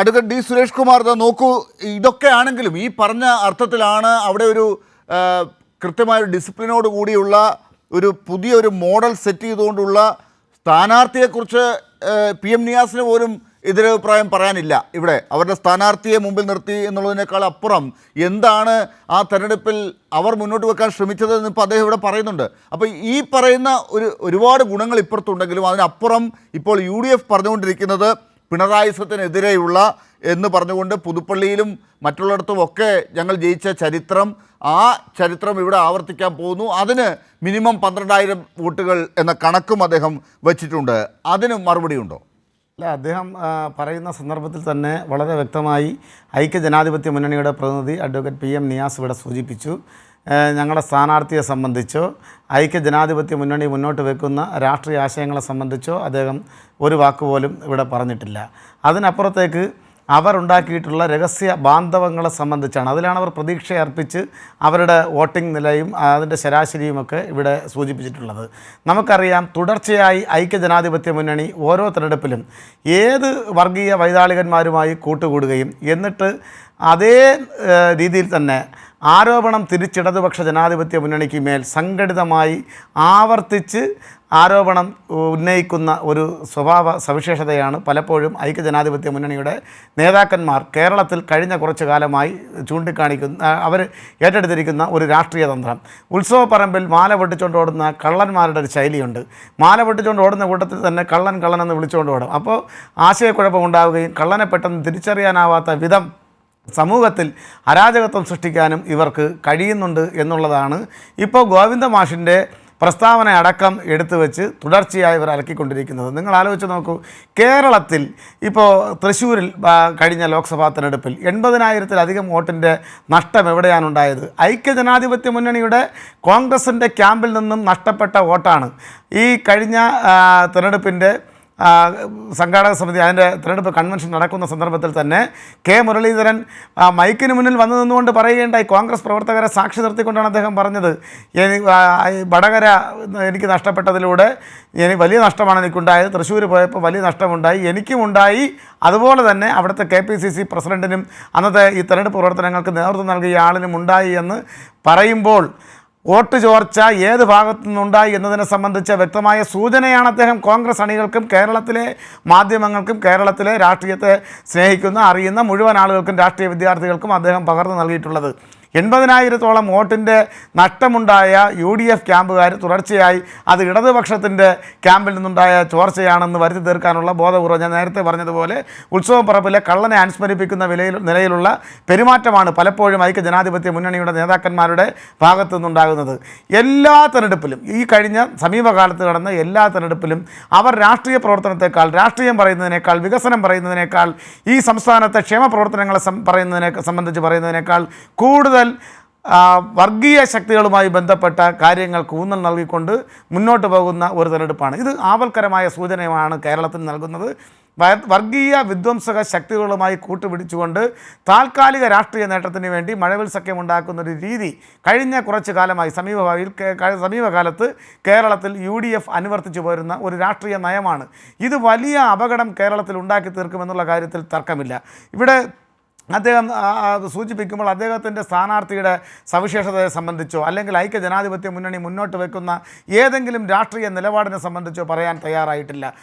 Advocate D Suresh Kumar നോക്കൂ ഇതൊക്കെ ആണെങ്കിലും ഈ പറഞ്ഞ അർത്ഥത്തിലാണ് അവിടെ ഒരു കൃത്യമായ ഒരു ഡിസിപ്ലിനോട് കൂടിയുള്ള ഒരു പുതിയൊരു മോഡൽ സെറ്റ് ചെയ്തുകൊണ്ടുള്ള സ്ഥാനാർത്ഥിയെക്കുറിച്ച് പി എം നിയാസിന് പോലും എതിരഭിപ്രായം പറയാനില്ല. ഇവിടെ അവരുടെ സ്ഥാനാർത്ഥിയെ മുമ്പിൽ നിർത്തി എന്നുള്ളതിനേക്കാൾ അപ്പുറം എന്താണ് ആ തെരഞ്ഞെടുപ്പിൽ അവർ മുന്നോട്ട് വെക്കാൻ ശ്രമിച്ചത് എന്ന് ഇപ്പോൾ അദ്ദേഹം ഇവിടെ പറയുന്നുണ്ട്. അപ്പോൾ ഈ പറയുന്ന ഒരു ഒരുപാട് ഗുണങ്ങൾ ഇപ്പുറത്തുണ്ടെങ്കിലും അതിനപ്പുറം ഇപ്പോൾ യു ഡി എഫ് പറഞ്ഞുകൊണ്ടിരിക്കുന്നത് പിണറായിസത്തിനെതിരെയുള്ള എന്ന് പറഞ്ഞുകൊണ്ട് പുതുപ്പള്ളിയിലും മറ്റുള്ളിടത്തും ഒക്കെ ഞങ്ങൾ ജയിച്ച ചരിത്രം ആ ചരിത്രം ഇവിടെ ആവർത്തിക്കാൻ പോകുന്നു. അതിന് മിനിമം പന്ത്രണ്ടായിരം വോട്ടുകൾ എന്ന കണക്കും അദ്ദേഹം വച്ചിട്ടുണ്ട്. അതിന് മറുപടിയുണ്ടോ അല്ല അദ്ദേഹം പറയുന്ന സന്ദർഭത്തിൽ തന്നെ വളരെ വ്യക്തമായി ഐക്യ ജനാധിപത്യ മുന്നണിയുടെ പ്രതിനിധി അഡ്വക്കേറ്റ് പി എം നിയാസ് ഇവിടെ സൂചിപ്പിച്ചു. ഞങ്ങളുടെ സ്ഥാനാർത്ഥിയെ സംബന്ധിച്ചോ ഐക്യ ജനാധിപത്യ മുന്നണി മുന്നോട്ട് വെക്കുന്ന രാഷ്ട്രീയ ആശയങ്ങളെ സംബന്ധിച്ചോ അദ്ദേഹം ഒരു വാക്കുപോലും ഇവിടെ പറഞ്ഞിട്ടില്ല. അതിനപ്പുറത്തേക്ക് അവരുണ്ടാക്കിയിട്ടുള്ള രഹസ്യ ബാന്ധവങ്ങളെ സംബന്ധിച്ചാണ്. അതിലാണ് അവർ പ്രതീക്ഷ അർപ്പിച്ച് അവരുടെ വോട്ടിംഗ് നിലയും അതിന്റെ ശരാശരിയുമൊക്കെ ഇവിടെ സൂചിപ്പിച്ചിട്ടുള്ളത്. നമുക്കറിയാം തുടർച്ചയായി ഐക്യ ജനാധിപത്യ മുന്നണി ഓരോ തിരഞ്ഞെടുപ്പിലും ഏത് വർഗീയ വൈതാളികന്മാരുമായി കൂട്ടുകൂടുകയും എന്നിട്ട് അതേ രീതിയിൽ തന്നെ ആരോപണം തിരിച്ചിടതുപക്ഷ ജനാധിപത്യ മുന്നണിക്ക് മേൽ സംഘടിതമായി ആവർത്തിച്ച് ആരോപണം ഉന്നയിക്കുന്ന ഒരു സ്വഭാവ സവിശേഷതയാണ് പലപ്പോഴും ഐക്യ ജനാധിപത്യ മുന്നണിയുടെ നേതാക്കന്മാർ കേരളത്തിൽ കഴിഞ്ഞ കുറച്ചു കാലമായി ചൂണ്ടിക്കാണിക്കുന്ന അവർ ഏറ്റെടുത്തിരിക്കുന്ന ഒരു രാഷ്ട്രീയ തന്ത്രം. ഉത്സവ പറമ്പിൽ മാല പൊട്ടിച്ചുകൊണ്ടോടുന്ന കള്ളന്മാരുടെ ഒരു ശൈലിയുണ്ട്. മാല പൊട്ടിച്ചുകൊണ്ട് ഓടുന്ന കൂട്ടത്തിൽ തന്നെ കള്ളൻ കള്ളൻ എന്ന് വിളിച്ചുകൊണ്ട് ഓടും. അപ്പോൾ ആശയക്കുഴപ്പം ഉണ്ടാവുകയും കള്ളനെ പെട്ടെന്ന് തിരിച്ചറിയാനാവാത്ത വിധം സമൂഹത്തിൽ അരാജകത്വം സൃഷ്ടിക്കാനും ഇവർക്ക് കഴിയുന്നുണ്ട് എന്നുള്ളതാണ് ഇപ്പോൾ ഗോവിന്ദ മാഷിന്റെ പ്രസ്താവന അടക്കം എടുത്തു വെച്ച് തുടർച്ചയായി ഇവർ അലക്കിക്കൊണ്ടിരിക്കുന്നത്. നിങ്ങൾ ആലോചിച്ച് നോക്കൂ കേരളത്തിൽ ഇപ്പോൾ തൃശ്ശൂരിൽ കഴിഞ്ഞ ലോക്സഭാ തെരഞ്ഞെടുപ്പിൽ എൺപതിനായിരത്തിലധികം വോട്ടിന്റെ നഷ്ടം എവിടെയാണ് ഉണ്ടായത്? ഐക്യജനാധിപത്യ മുന്നണിയുടെ കോൺഗ്രസിന്റെ ക്യാമ്പിൽ നിന്നും നഷ്ടപ്പെട്ട വോട്ടാണ്. ഈ കഴിഞ്ഞ തെരഞ്ഞെടുപ്പിന്റെ സംഘാടക സമിതി അതിന്റെ തിരഞ്ഞെടുപ്പ് കൺവെൻഷൻ നടക്കുന്ന സന്ദർഭത്തിൽ തന്നെ കെ മുരളീധരൻ മൈക്കിന് മുന്നിൽ വന്നു നിന്നുകൊണ്ട് പറയുകയുണ്ടായി. കോൺഗ്രസ് പ്രവർത്തകരെ സാക്ഷി നിർത്തിക്കൊണ്ടാണ് അദ്ദേഹം പറഞ്ഞത്. വടകര എനിക്ക് നഷ്ടപ്പെട്ടതിലൂടെ എനിക്ക് വലിയ നഷ്ടമാണ് എനിക്കുണ്ടായത്. തൃശ്ശൂർ പോയപ്പോൾ വലിയ നഷ്ടമുണ്ടായി. എനിക്കുമുണ്ടായി അതുപോലെ തന്നെ അവിടുത്തെ കെ പി സി സി പ്രസിഡന്റിനും അന്നത്തെ ഈ തെരഞ്ഞെടുപ്പ് പ്രവർത്തനങ്ങൾക്ക് നേതൃത്വം നൽകിയ ആളിനും ഉണ്ടായി എന്ന് പറയുമ്പോൾ വോട്ട് ചോർച്ച ഏത് ഭാഗത്തു നിന്നുണ്ടായി എന്നതിനെ സംബന്ധിച്ച വ്യക്തമായ സൂചനയാണ് അദ്ദേഹം കോൺഗ്രസ് അണികൾക്കും കേരളത്തിലെ മാധ്യമങ്ങൾക്കും കേരളത്തിലെ രാഷ്ട്രീയത്തെ സ്നേഹിക്കുന്ന അറിയുന്ന മുഴുവൻ ആളുകൾക്കും രാഷ്ട്രീയ വിദ്യാർത്ഥികൾക്കും അദ്ദേഹം പകർന്നു നൽകിയിട്ടുള്ളത്. എൺപതിനായിരത്തോളം വോട്ടിന്റെ നഷ്ടമുണ്ടായ യു ഡി എഫ് ക്യാമ്പുകാർ തുടർച്ചയായി അത് ഇടതുപക്ഷത്തിന്റെ ക്യാമ്പിൽ നിന്നുണ്ടായ ചോർച്ചയാണെന്ന് വരുത്തി തീർക്കാനുള്ള ബോധപൂർവം ഞാൻ നേരത്തെ പറഞ്ഞതുപോലെ ഉത്സവപ്പറപ്പിലെ കള്ളനെ അനുസ്മരിപ്പിക്കുന്ന വിലയിൽ നിലയിലുള്ള പെരുമാറ്റമാണ് പലപ്പോഴും ഐക്യ ജനാധിപത്യ മുന്നണിയുടെ നേതാക്കന്മാരുടെ ഭാഗത്തു നിന്നുണ്ടാകുന്നത്. എല്ലാ തെരഞ്ഞെടുപ്പിലും ഈ കഴിഞ്ഞ സമീപകാലത്ത് നടന്ന എല്ലാ തെരഞ്ഞെടുപ്പിലും അവർ രാഷ്ട്രീയ പ്രവർത്തനത്തെക്കാൾ രാഷ്ട്രീയം പറയുന്നതിനേക്കാൾ വികസനം പറയുന്നതിനേക്കാൾ ഈ സംസ്ഥാനത്തെ ക്ഷേമ പ്രവർത്തനങ്ങളെ പറയുന്നതിനെ സംബന്ധിച്ച് പറയുന്നതിനേക്കാൾ കൂടുതൽ വർഗീയ ശക്തികളുമായി ബന്ധപ്പെട്ട കാര്യങ്ങൾക്ക് ഊന്നൽ നൽകിക്കൊണ്ട് മുന്നോട്ട് പോകുന്ന ഒരു തെരഞ്ഞെടുപ്പാണ്. ഇത് ആവൽക്കരമായ സൂചനയാണ് കേരളത്തിന് നൽകുന്നത്. വർഗീയ വിധ്വംസക ശക്തികളുമായി കൂട്ടുപിടിച്ചുകൊണ്ട് താൽക്കാലിക രാഷ്ട്രീയ നേട്ടത്തിന് വേണ്ടി മഴവിൽ സഖ്യം ഉണ്ടാക്കുന്ന ഒരു രീതി കഴിഞ്ഞ കുറച്ച് കാലമായി സമീപഭാവിയിൽ സമീപകാലത്ത് കേരളത്തിൽ യു ഡി എഫ് അനുവർത്തിച്ചു പോരുന്ന ഒരു രാഷ്ട്രീയ നയമാണ്. ഇത് വലിയ അപകടം കേരളത്തിൽ ഉണ്ടാക്കി തീർക്കുമെന്നുള്ള കാര്യത്തിൽ തർക്കമില്ല. ഇവിടെ അദ്ദേഹം സൂചിപ്പിക്കുമ്പോൾ അദ്ദേഹത്തിന്റെ സ്ഥാനാർത്ഥിയുടെ സവിശേഷതയെ സംബന്ധിച്ചോ അല്ലെങ്കിൽ ഐക്യ ജനാധിപത്യ മുന്നണി മുന്നോട്ട് വെക്കുന്ന ഏതെങ്കിലും രാഷ്ട്രീയ നിലപാടിനെ സംബന്ധിച്ചോ പറയാൻ തയ്യാറായിട്ടില്ല.